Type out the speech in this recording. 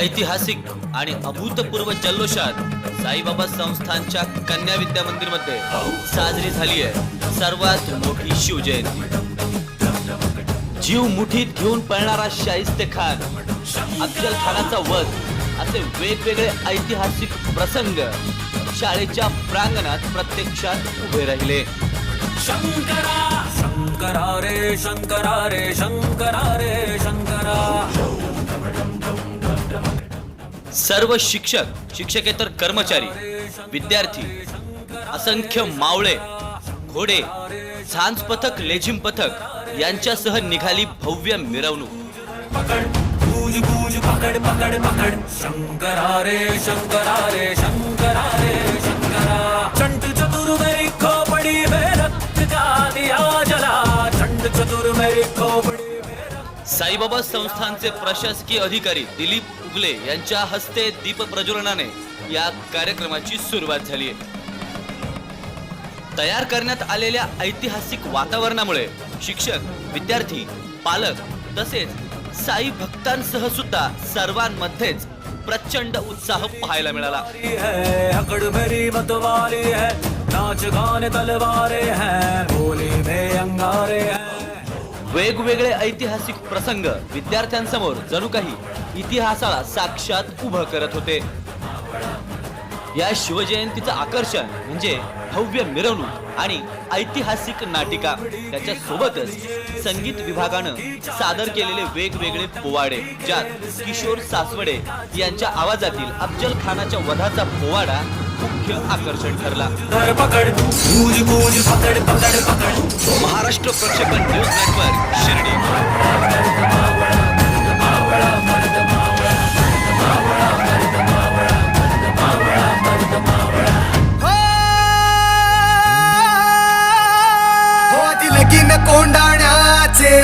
ऐतिहासिक आणि अभूतपूर्व जल्लोषात साईबाबा संस्थानच्या कन्या विद्या मंदिरमध्ये साजरी झाली आहे सर्वात मोठी शिवजयंती. जीव मुठीत घेऊन पळणारा शाहिस्ते खान अफजल खानाचा वध असे वेगवेगळे ऐतिहासिक प्रसंग शाळेच्या प्रांगणात प्रत्यक्षात उभे राहिले. शंकरा शंकरा रे शंकरा रे शंकरा रे शंकरा. सर्व शिक्षक शिक्षकेतर कर्मचारी विद्यार्थी असंख्य मावळे घोडे झांज पथक लेझिम पथक यांच्यासह निघाली भव्य मिरवणूक. पकड पकड पकड पकड. शंकरारे रे शंकरारे. साईबाबा संस्थानचे प्रशासकीय अधिकारी दिलीप उगले यांच्या हस्ते दीप प्रज्वलनाने या कार्यक्रमाची सुरुवात झाली आहे. तयार करण्यात आलेल्या ऐतिहासिक वातावरणामुळे शिक्षक विद्यार्थी पालक तसेच साई भक्तांसह सुद्धा सर्वांमध्येच प्रचंड उत्साह पाहायला मिळाला. है नाच गाने तलवारे हैं बोले में अंगारे हैं। वेगवेगळे ऐतिहासिक प्रसंग विद्यार्थ्यांसमोर जणू काही इतिहासाला साक्षात उभं करत होते. या शिवजयंतीचं आकर्षण म्हणजे भव्य मिरवणूक आणि ऐतिहासिक नाटिका. त्याच्या सोबतच संगीत विभागानं सादर केलेले वेगवेगळे पोवाडे ज्यात किशोर सासवडे यांच्या आवाजातील अफजल खानाच्या वधाचा पोवाडा मुख्य आकर्षण ठरला. महाराष्ट्र प्रक्षेपण न्यूज नेटवर्क शिर्डी. हो लगीन कोंडाण्याचे